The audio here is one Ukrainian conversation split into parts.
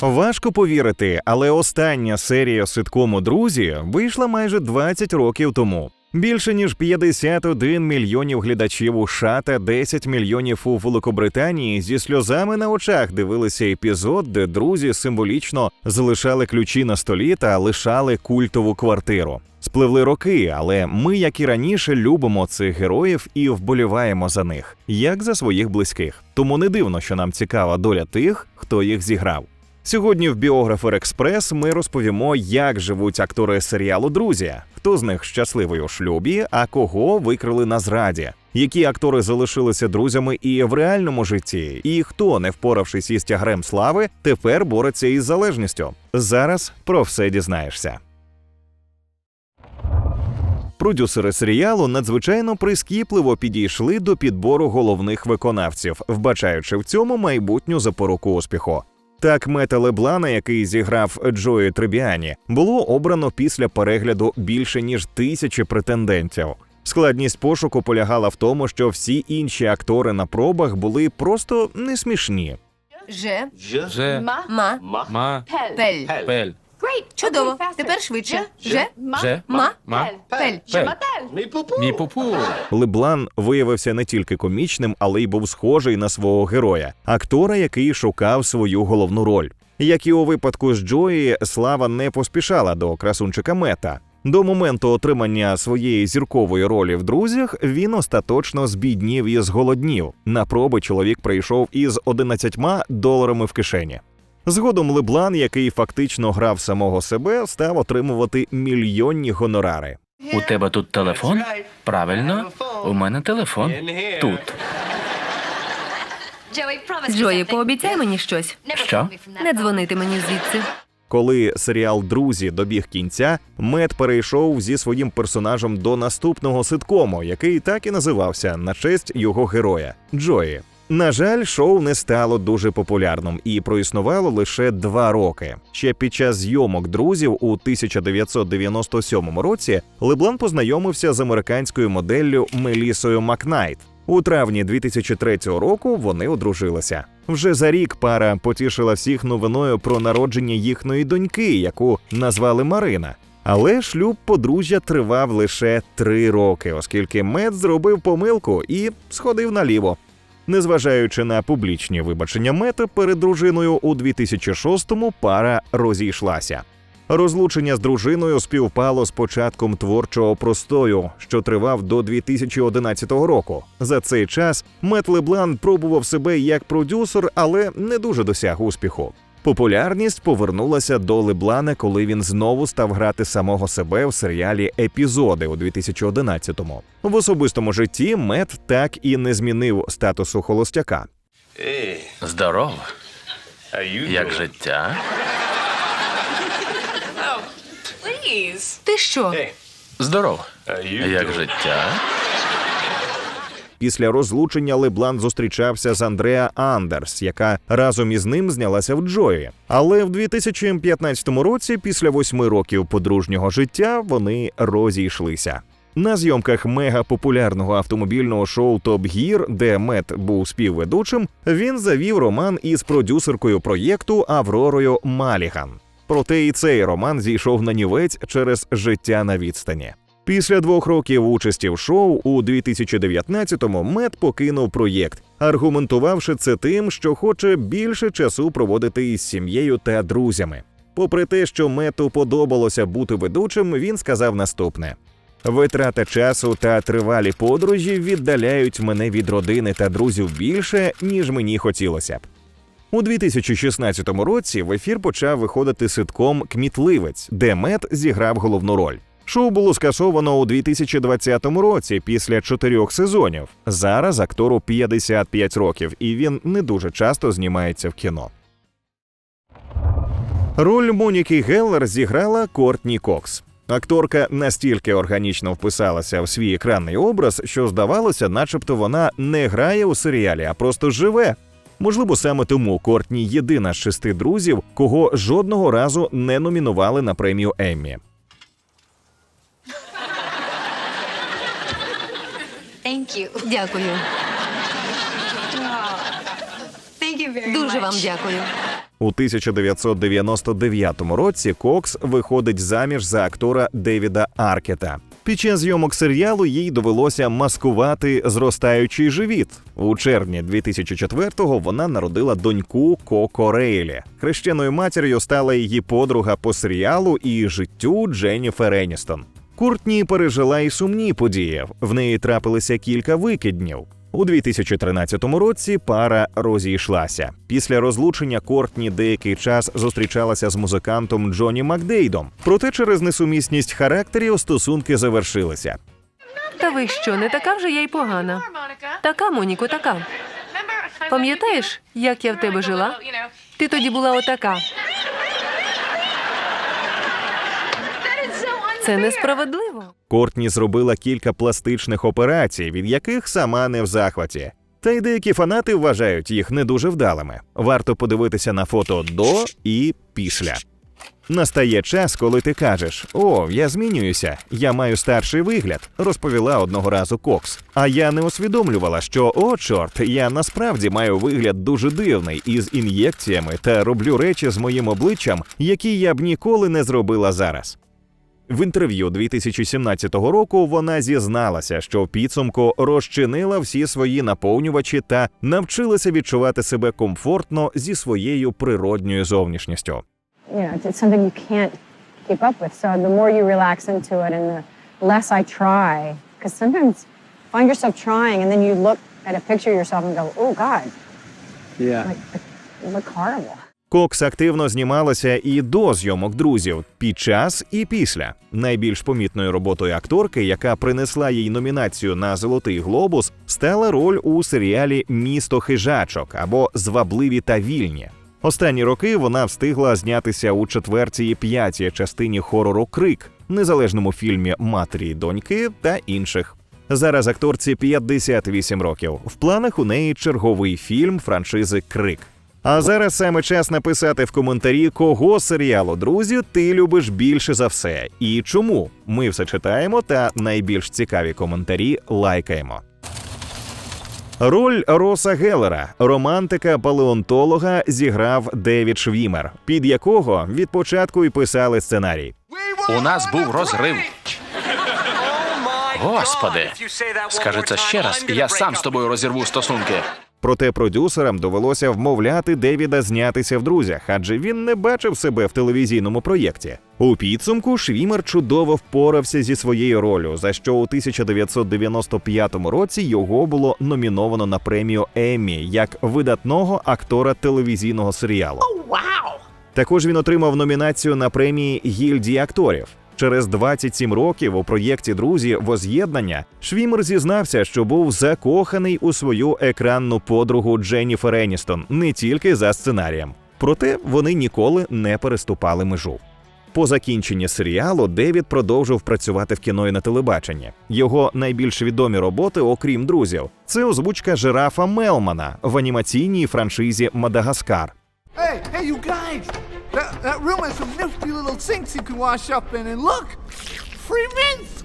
Важко повірити, але остання серія ситкому Друзі вийшла майже 20 років тому. Більше ніж 51 мільйонів глядачів у США та 10 мільйонів у Великобританії зі сльозами на очах дивилися епізод, де друзі символічно залишали ключі на столі та лишали культову квартиру. Спливли роки, але ми, як і раніше, любимо цих героїв і вболіваємо за них, як за своїх близьких. Тому не дивно, що нам цікава доля тих, хто їх зіграв. Сьогодні в Біографер Експрес ми розповімо, як живуть актори серіалу Друзі, хто з них щасливий у шлюбі, а кого викрили на зраді, які актори залишилися друзями і в реальному житті, і хто, не впоравшись із тягрем слави, тепер бореться із залежністю. Зараз про все дізнаєшся. Продюсери серіалу надзвичайно прискіпливо підійшли до підбору головних виконавців, вбачаючи в цьому майбутню запоруку успіху. Так, Мета Леблана, який зіграв Джої Требіані, було обрано після перегляду більше ніж тисячі претендентів. Складність пошуку полягала в тому, що всі інші актори на пробах були просто не смішні. Же, Же, ма, ма, пель. пель, Чудово. Тепер швидше. Же, же, ма, ма, пель. пель. Мій пупу. Леблан виявився не тільки комічним, але й був схожий на свого героя, актора, який шукав свою головну роль. Як і у випадку з Джої, слава не поспішала до красунчика Мета. До моменту отримання своєї зіркової ролі в друзях він остаточно збіднів і зголоднів. На проби чоловік прийшов із 11 доларами в кишені. Згодом Леблан, який фактично грав самого себе, став отримувати мільйонні гонорари. У тебе тут телефон? Правильно, у мене телефон. Тут. Джої, пообіцяй мені щось. Що? Не дзвонити мені звідси. Коли серіал Друзі добіг кінця, Мет перейшов зі своїм персонажем до наступного ситкому, який так і називався на честь його героя Джої. На жаль, шоу не стало дуже популярним і проіснувало лише два роки. Ще під час зйомок друзів у 1997 році Леблан познайомився з американською моделлю Мелісою Макнайт. У травні 2003 року вони одружилися. Вже за рік пара потішила всіх новиною про народження їхньої доньки, яку назвали Марина. Але шлюб подружжя тривав лише три роки, оскільки Мед зробив помилку і сходив наліво. Незважаючи на публічні вибачення Мета перед дружиною, у 2006-му пара розійшлася. Розлучення з дружиною співпало з початком творчого простою, що тривав до 2011 року. За цей час Мет Леблан пробував себе як продюсер, але не дуже досяг успіху. Популярність повернулася до Леблана, коли він знову став грати самого себе в серіалі Епізоди у 2011-му. В особистому житті Мет так і не змінив статусу холостяка. Здорово. Як життя? Ти що? Здорово. Як життя? Після розлучення Леблан зустрічався з Андреа Андерс, яка разом із ним знялася в Джої. Але в 2015 році, після восьми років подружнього життя, вони розійшлися. На зйомках мегапопулярного автомобільного шоу Топ Гір, де Мет був співведучим, він завів роман із продюсеркою проєкту Авророю Маліган. Проте і цей роман зійшов на нівець через життя на відстані. Після двох років участі в шоу у 2019-му Мет покинув проєкт, аргументувавши це тим, що хоче більше часу проводити із сім'єю та друзями. Попри те, що Мету подобалося бути ведучим, він сказав наступне: витрата часу та тривалі подорожі віддаляють мене від родини та друзів більше, ніж мені хотілося б. У 2016 році в ефір почав виходити ситком Кмітливець, де Мет зіграв головну роль. Шоу було скасовано у 2020 році після чотирьох сезонів. Зараз актору 55 років, і він не дуже часто знімається в кіно. Роль Моніки Геллер зіграла Кортні Кокс. Акторка настільки органічно вписалася в свій екранний образ, що здавалося, начебто вона не грає у серіалі, а просто живе. Можливо, саме тому Кортні єдина з шести друзів, кого жодного разу не номінували на премію Еммі. Дякую. Дуже вам дякую. У 1999 році Кокс виходить заміж за актора Девіда Аркета. Під час зйомок серіалу їй довелося маскувати зростаючий живіт. У червні 2004-го вона народила доньку Коко Рейлі. Хрещеною матір'ю стала її подруга по серіалу і життю Дженніфер Еністон. Куртні пережила і сумні події. В неї трапилися кілька викиднів. У 2013 році пара розійшлася. Після розлучення Кортні деякий час зустрічалася з музикантом Джоні Макдейдом. Проте через несумісність характерів стосунки завершилися. Та ви що, не така вже я й погана. Така, Моніко, така. Пам'ятаєш, як я в тебе жила? Ти тоді була отака. Це несправедливо. Кортні зробила кілька пластичних операцій, від яких сама не в захваті. Та й деякі фанати вважають їх не дуже вдалими. Варто подивитися на фото до і після. Настає час, коли ти кажеш: О, я змінююся, я маю старший вигляд, розповіла одного разу Кокс. А я не усвідомлювала, що о, чорт, я насправді маю вигляд дуже дивний із ін'єкціями та роблю речі з моїм обличчям, які я б ніколи не зробила зараз. В інтерв'ю 2017 року вона зізналася, що в підсумку розчинила всі свої наповнювачі та навчилася відчувати себе комфортно зі своєю природньою зовнішністю. find yourself trying and then you look at a picture of yourself and go, oh God, Yeah. like, look horrible. Кокс активно знімалася і до зйомок друзів під час і після. Найбільш помітною роботою акторки, яка принесла їй номінацію на Золотий глобус, стала роль у серіалі Місто хижачок або Звабливі та вільні. Останні роки вона встигла знятися у четвертій і п'ятій частині хорору Крик, незалежному фільмі Матері й доньки та інших. Зараз акторці 58 років. В планах у неї черговий фільм франшизи Крик. А зараз саме час написати в коментарі, кого серіалу друзі ти любиш більше за все і чому. Ми все читаємо та найбільш цікаві коментарі лайкаємо. Роль Роса Геллера, романтика палеонтолога, зіграв Девід Швімер, під якого від початку й писали сценарій. У нас був розрив. Господи, скажи це ще раз, і я сам з тобою розірву стосунки. Проте продюсерам довелося вмовляти Девіда знятися в друзях, адже він не бачив себе в телевізійному проєкті. У підсумку Швімер чудово впорався зі своєю ролью, за що у 1995 році його було номіновано на премію Еммі як видатного актора телевізійного серіалу. Також він отримав номінацію на премії гільдії акторів. Через 27 років у проєкті Друзі Воз'єднання Швімер зізнався, що був закоханий у свою екранну подругу Дженніфер Еністон не тільки за сценарієм. Проте вони ніколи не переступали межу. По закінченні серіалу Девід продовжив працювати в кіно і на телебаченні. Його найбільш відомі роботи, окрім друзів, це озвучка жирафа Мелмана в анімаційній франшизі Мадагаскар. Hey, hey, you guys! That, that room has some nifty little sinks you can wash up in, and look! Free mints!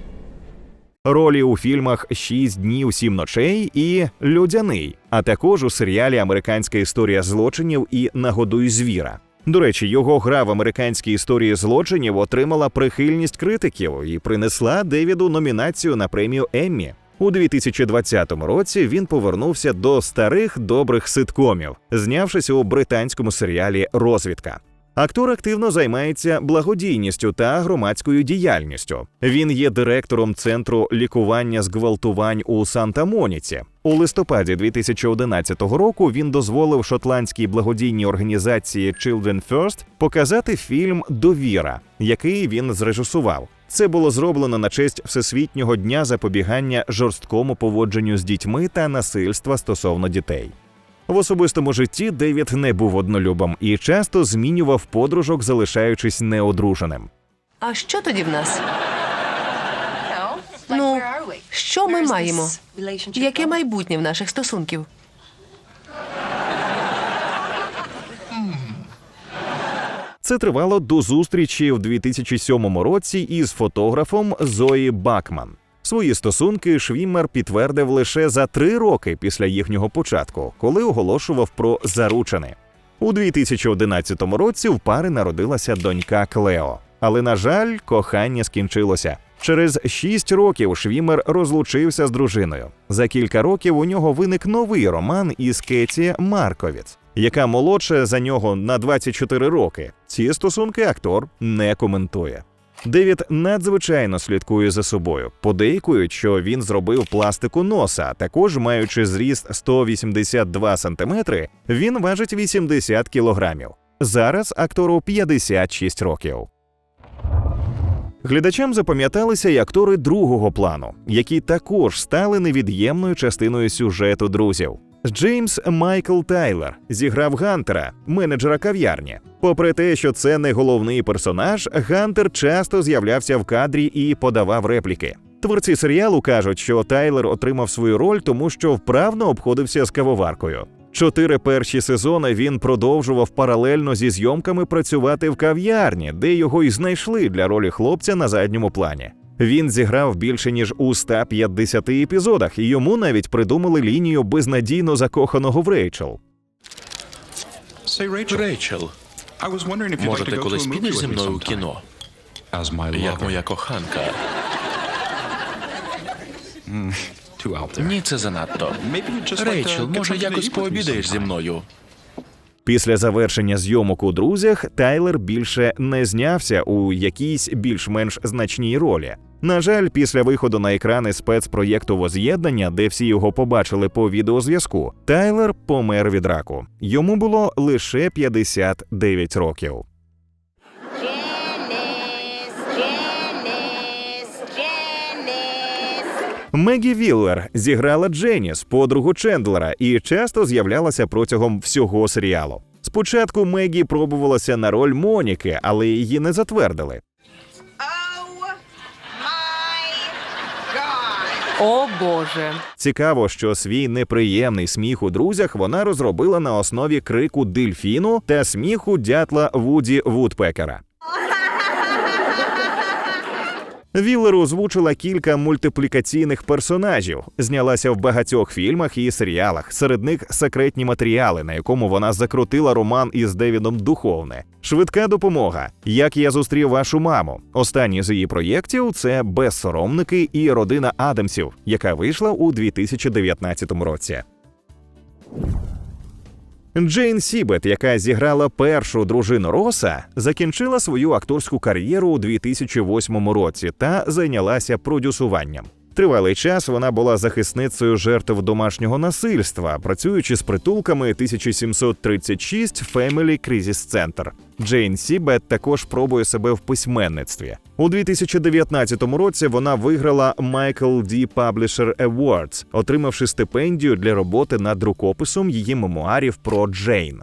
Ролі у фільмах Шість днів, сім ночей і Людяний, а також у серіалі Американська історія злочинів і Нагодуй звіра. До речі, його гра в американській історії злочинів отримала прихильність критиків і принесла Девіду номінацію на премію Еммі. У 2020 році він повернувся до старих добрих ситкомів, знявшись у британському серіалі Розвідка. Актор активно займається благодійністю та громадською діяльністю. Він є директором центру лікування зґвалтувань у Санта-Моніці. У листопаді 2011 року він дозволив шотландській благодійній організації Children First показати фільм Довіра, який він зрежисував. Це було зроблено на честь Всесвітнього дня запобігання жорсткому поводженню з дітьми та насильства стосовно дітей. В особистому житті Девід не був однолюбом і часто змінював подружок, залишаючись неодруженим. А що тоді в нас? Ну, що ми маємо? Яке майбутнє в наших стосунків? Це тривало до зустрічі в 2007 році із фотографом Зої Бакман. Свої стосунки Швіммер підтвердив лише за три роки після їхнього початку, коли оголошував про заручини. У 2011 році в пари народилася донька Клео. Але, на жаль, кохання скінчилося. Через шість років Швімер розлучився з дружиною. За кілька років у нього виник новий роман із Кеті Марковіц, яка молодша за нього на 24 роки. Ці стосунки актор не коментує. Девід надзвичайно слідкує за собою. Подейкують, що він зробив пластику носа. Також, маючи зріст 182 сантиметри, він важить 80 кілограмів. Зараз актору 56 років. Глядачам запам'яталися й актори другого плану, які також стали невід'ємною частиною сюжету друзів. Джеймс Майкл Тайлер зіграв Гантера, менеджера кав'ярні. Попри те, що це не головний персонаж, Гантер часто з'являвся в кадрі і подавав репліки. Творці серіалу кажуть, що Тайлер отримав свою роль, тому що вправно обходився з кавоваркою. Чотири перші сезони він продовжував паралельно зі зйомками працювати в кав'ярні, де його й знайшли для ролі хлопця на задньому плані. Він зіграв більше ніж у 150 епізодах, і йому навіть придумали лінію безнадійно закоханого в Рейчел. Рейчел, може, ти колись підеш зі мною у кіно, як моя коханка? Ні, це занадто. Рейчел, може, якось пообідаєш зі мною? Після завершення зйомок у друзях Тайлер більше не знявся у якійсь більш-менш значній ролі. На жаль, після виходу на екрани спецпроєкту Воз'єднання, де всі його побачили по відеозв'язку, Тайлер помер від раку. Йому було лише 59 років. Мегі Віллер зіграла Дженіс, подругу Чендлера, і часто з'являлася протягом всього серіалу. Спочатку Мегі пробувалася на роль Моніки, але її не затвердили. Oh. О Боже. Цікаво, що свій неприємний сміх у друзях вона розробила на основі крику дельфіну та сміху дятла Вуді Вудпекера. Віллер озвучила кілька мультиплікаційних персонажів, знялася в багатьох фільмах і серіалах. Серед них секретні матеріали, на якому вона закрутила роман із Девідом Духовне, швидка допомога. Як я зустрів вашу маму. Останній з її проєктів це безсоромники і родина Адамсів, яка вийшла у 2019 році. Джейн Сібет, яка зіграла першу дружину Роса, закінчила свою акторську кар'єру у 2008 році та зайнялася продюсуванням. Тривалий час вона була захисницею жертв домашнього насильства, працюючи з притулками 1736 Family Crisis Center. Джейн Сібет також пробує себе в письменництві. У 2019 році вона виграла Michael D. Publisher Awards, отримавши стипендію для роботи над рукописом її мемуарів про Джейн.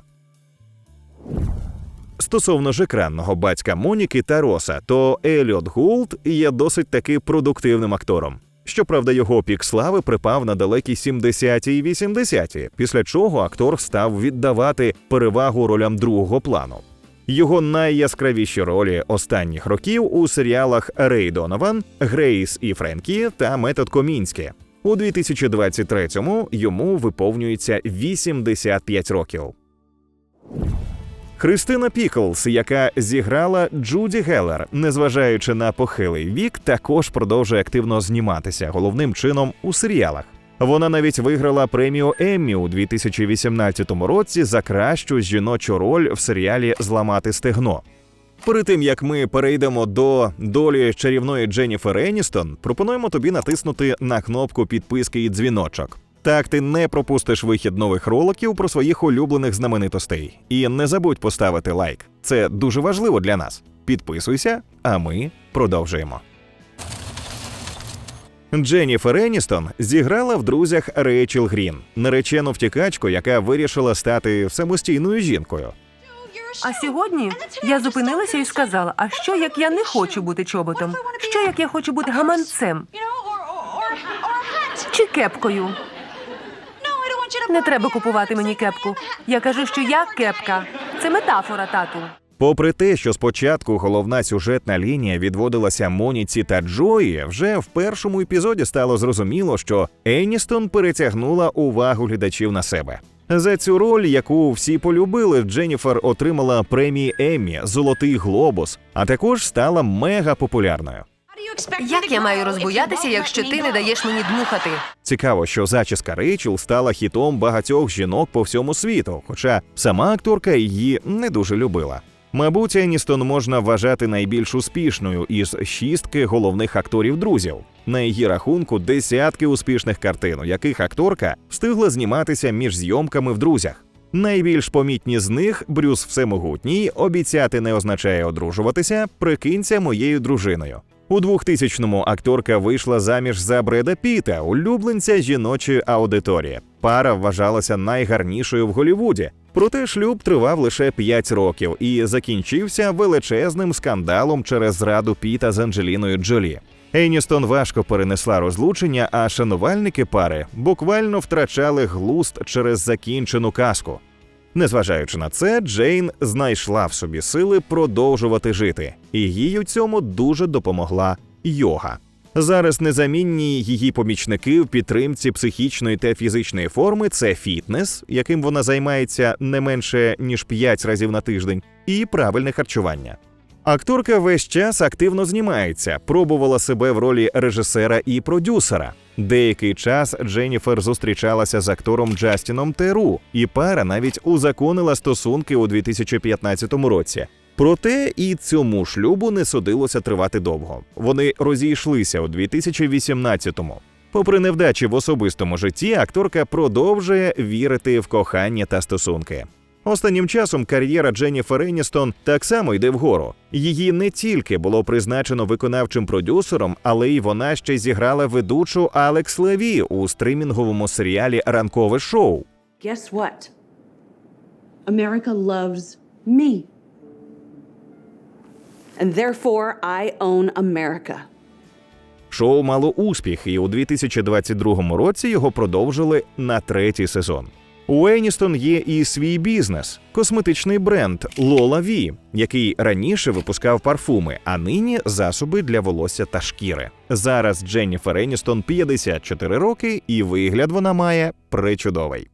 Стосовно ж екранного батька Моніки та Роса, то Еліот Гулд є досить таки продуктивним актором. Щоправда, його пік слави припав на далекі 70-ті і 80-ті, після чого актор став віддавати перевагу ролям другого плану. Його найяскравіші ролі останніх років у серіалах Рей Донован, Грейс і Френкі та Метод Комінські. У 2023-му йому виповнюється 85 років. Христина Піклс, яка зіграла Джуді Геллер, незважаючи на похилий вік, також продовжує активно зніматися головним чином у серіалах. Вона навіть виграла премію Еммі у 2018 році за кращу жіночу роль в серіалі Зламати стегно. Перед тим як ми перейдемо до долі чарівної Дженніфер Еністон, пропонуємо тобі натиснути на кнопку підписки і дзвіночок. Так ти не пропустиш вихід нових роликів про своїх улюблених знаменитостей. І не забудь поставити лайк. Це дуже важливо для нас. Підписуйся, а ми продовжуємо. Дженніфер Еністон зіграла в друзях Рейчел Грін, наречену втікачку, яка вирішила стати самостійною жінкою. А сьогодні я зупинилася і сказала: а що як я не хочу бути чоботом? Що як я хочу бути гаманцем чи кепкою? Не треба купувати мені кепку. Я кажу, що я кепка. Це метафора, тату. Попри те, що спочатку головна сюжетна лінія відводилася Моніці та Джої, вже в першому епізоді стало зрозуміло, що Еністон перетягнула увагу глядачів на себе. За цю роль, яку всі полюбили, Дженніфер отримала премії Еммі, Золотий Глобус, а також стала мега популярною. Як я маю розбоятися, якщо ти не даєш мені дмухати? Цікаво, що зачіска Рейчел стала хітом багатьох жінок по всьому світу, хоча сама акторка її не дуже любила. Мабуть, Еністон можна вважати найбільш успішною із шістки головних акторів друзів. На її рахунку десятки успішних картин, у яких акторка встигла зніматися між зйомками в друзях. Найбільш помітні з них Брюс Всемогутній, обіцяти не означає одружуватися, прикинься моєю дружиною. У 2000-му акторка вийшла заміж за Бреда Піта, улюбленця жіночої аудиторії. Пара вважалася найгарнішою в Голлівуді. Проте шлюб тривав лише 5 років і закінчився величезним скандалом через зраду Піта з Анджеліною Джолі. Еністон важко перенесла розлучення, а шанувальники пари буквально втрачали глуст через закінчену казку. Незважаючи на це, Джейн знайшла в собі сили продовжувати жити, і їй у цьому дуже допомогла йога. Зараз незамінні її помічники в підтримці психічної та фізичної форми це фітнес, яким вона займається не менше ніж 5 разів на тиждень, і правильне харчування. Акторка весь час активно знімається, пробувала себе в ролі режисера і продюсера. Деякий час Дженніфер зустрічалася з актором Джастіном Теру, і пара навіть узаконила стосунки у 2015 році. Проте і цьому шлюбу не судилося тривати довго. Вони розійшлися у 2018-му. Попри невдачі в особистому житті, акторка продовжує вірити в кохання та стосунки. Останнім часом кар'єра Дженніфер Еністон так само йде вгору. Її не тільки було призначено виконавчим продюсером, але й вона ще зіграла ведучу Алекс Леві у стримінговому серіалі Ранкове шоу. Guess what? America loves me. And therefore, I own America. Шоу мало успіх, і у 2022 році його продовжили на третій сезон. У Еністон є і свій бізнес косметичний бренд Lola V, який раніше випускав парфуми, а нині засоби для волосся та шкіри. Зараз Дженніфер Еністон 54 роки, і вигляд вона має причудовий.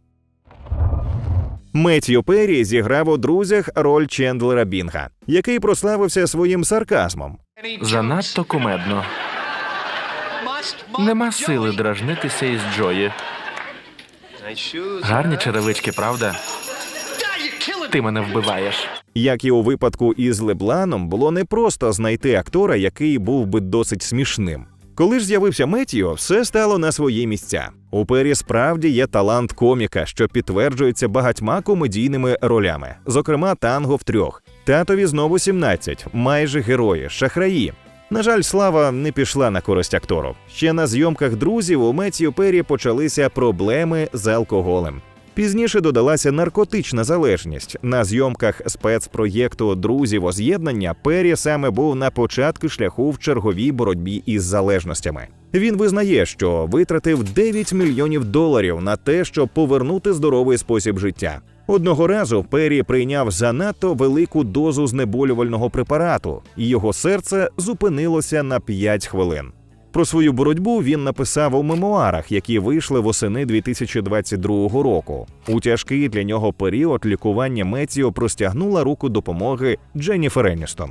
Меттью Перрі зіграв у друзях роль Чендлера Бінга, який прославився своїм сарказмом. Занадто кумедно. Нема сили дражнитися із Джої. Гарні черевички, правда? Ти мене вбиваєш. Як і у випадку із Лебланом, було непросто знайти актора, який був би досить смішним. Коли ж з'явився Меттіо, все стало на свої місця. У Пері справді є талант коміка, що підтверджується багатьма комедійними ролями, зокрема танго в трьох. Татові знову 17, майже герої, шахраї. На жаль, слава не пішла на користь актору. Ще на зйомках друзів у Меттіо Пері почалися проблеми з алкоголем. Пізніше додалася наркотична залежність. На зйомках спецпроєкту Друзі воз'єднання Пері саме був на початку шляху в черговій боротьбі із залежностями. Він визнає, що витратив 9 мільйонів доларів на те, щоб повернути здоровий спосіб життя. Одного разу Пері прийняв занадто велику дозу знеболювального препарату, і його серце зупинилося на 5 хвилин. Про свою боротьбу він написав у мемуарах, які вийшли восени 2022 року. У тяжкий для нього період лікування Меттіо простягнула руку допомоги Дженніфер Еністон.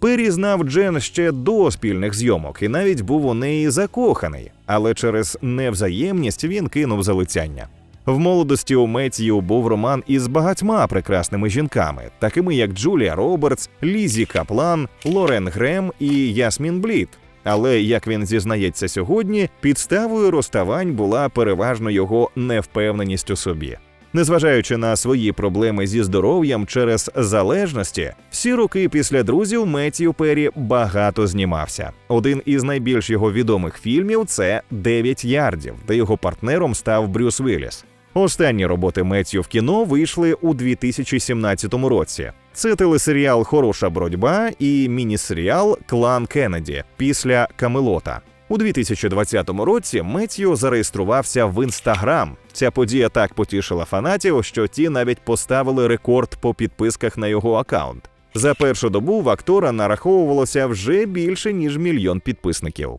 Пері знав Джен ще до спільних зйомок і навіть був у неї закоханий, але через невзаємність він кинув залицяння. В молодості у Меттію був роман із багатьма прекрасними жінками, такими як Джулія Робертс, Лізі Каплан, Лорен Грем і Ясмін Бліт. Але як він зізнається сьогодні, підставою розставань була переважно його невпевненість у собі. Незважаючи на свої проблеми зі здоров'ям через залежності, всі роки після друзів Меттію Перрі багато знімався. Один із найбільш його відомих фільмів це «9 ярдів, де його партнером став Брюс Вілліс. Останні роботи Меттію в кіно вийшли у 2017 році. Це телесеріал Хороша боротьба і міні-серіал Клан Кеннеді після Камелота. У 2020 році Меттью зареєструвався в інстаграм. Ця подія так потішила фанатів, що ті навіть поставили рекорд по підписках на його аккаунт. За першу добу в актора нараховувалося вже більше ніж мільйон підписників.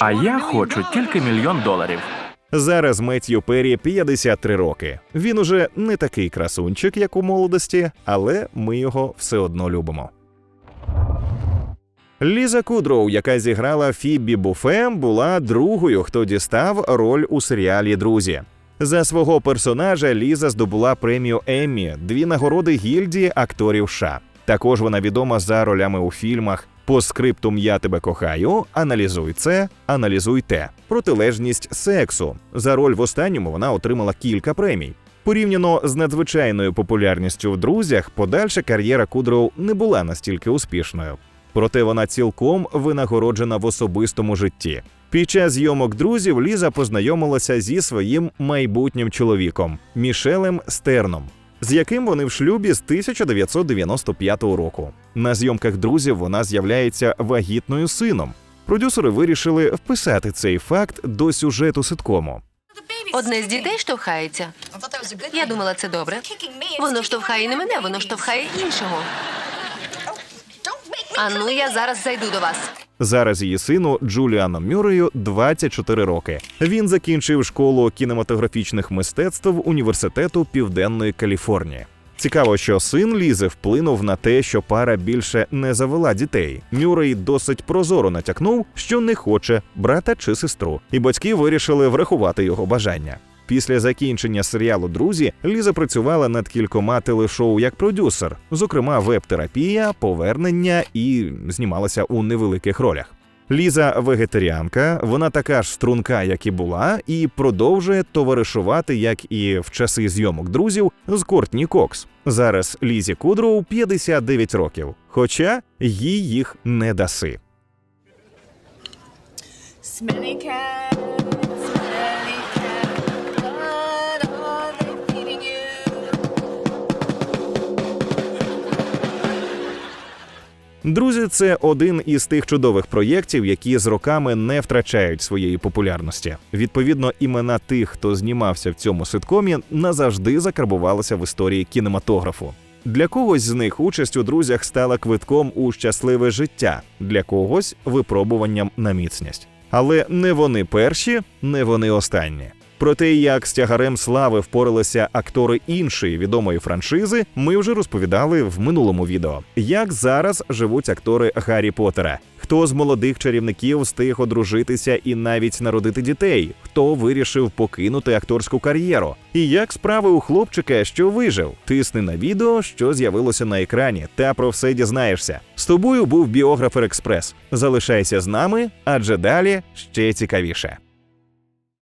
А я хочу тільки мільйон доларів. Зараз Меттью Перрі 53 роки. Він уже не такий красунчик, як у молодості, але ми його все одно любимо. Ліза Кудроу, яка зіграла Фібі Буфе, була другою, хто дістав роль у серіалі Друзі. За свого персонажа Ліза здобула премію Еммі, дві нагороди гільдії акторів США. Також вона відома за ролями у фільмах По скриптум Я тебе кохаю, Аналізуй це, аналізуй те, протилежність сексу. За роль в останньому вона отримала кілька премій. Порівняно з надзвичайною популярністю в друзях, подальша кар'єра Кудроу не була настільки успішною. Проте вона цілком винагороджена в особистому житті. Під час зйомок друзів Ліза познайомилася зі своїм майбутнім чоловіком Мішелем Стерном, з яким вони в шлюбі з 1995 року. На зйомках друзів вона з'являється вагітною сином. Продюсери вирішили вписати цей факт до сюжету ситкому. Одне з дітей штовхається. Я думала, це добре. Воно штовхає не мене, воно штовхає іншого. А ну я зараз зайду до вас. Зараз її сину Джуліану Мюрею 24 роки. Він закінчив школу кінематографічних мистецтв університету Південної Каліфорнії. Цікаво, що син Лізи вплинув на те, що пара більше не завела дітей. Мюррей досить прозоро натякнув, що не хоче брата чи сестру, і батьки вирішили врахувати його бажання. Після закінчення серіалу Друзі Ліза працювала над кількома телешоу як продюсер, зокрема веб-терапія, повернення і знімалася у невеликих ролях. Ліза вегетаріанка, вона така ж струнка, як і була, і продовжує товаришувати, як і в часи зйомок друзів, з Кортні Кокс. Зараз Лізі Кудроу 59 років, хоча їй їх не даси. Smelly Друзі, це один із тих чудових проєктів, які з роками не втрачають своєї популярності. Відповідно, імена тих, хто знімався в цьому ситкомі, назавжди закарбувалися в історії кінематографу. Для когось з них участь у друзях стала квитком у щасливе життя, для когось випробуванням на міцність. Але не вони перші, не вони останні. Про те, як з тягарем слави впоралися актори іншої відомої франшизи, ми вже розповідали в минулому відео. Як зараз живуть актори Гаррі Поттера? Хто з молодих чарівників встиг одружитися і навіть народити дітей? Хто вирішив покинути акторську кар'єру? І як справи у хлопчика, що вижив? Тисни на відео, що з'явилося на екрані, та про все дізнаєшся. З тобою був біографер Експрес. Залишайся з нами, адже далі ще цікавіше.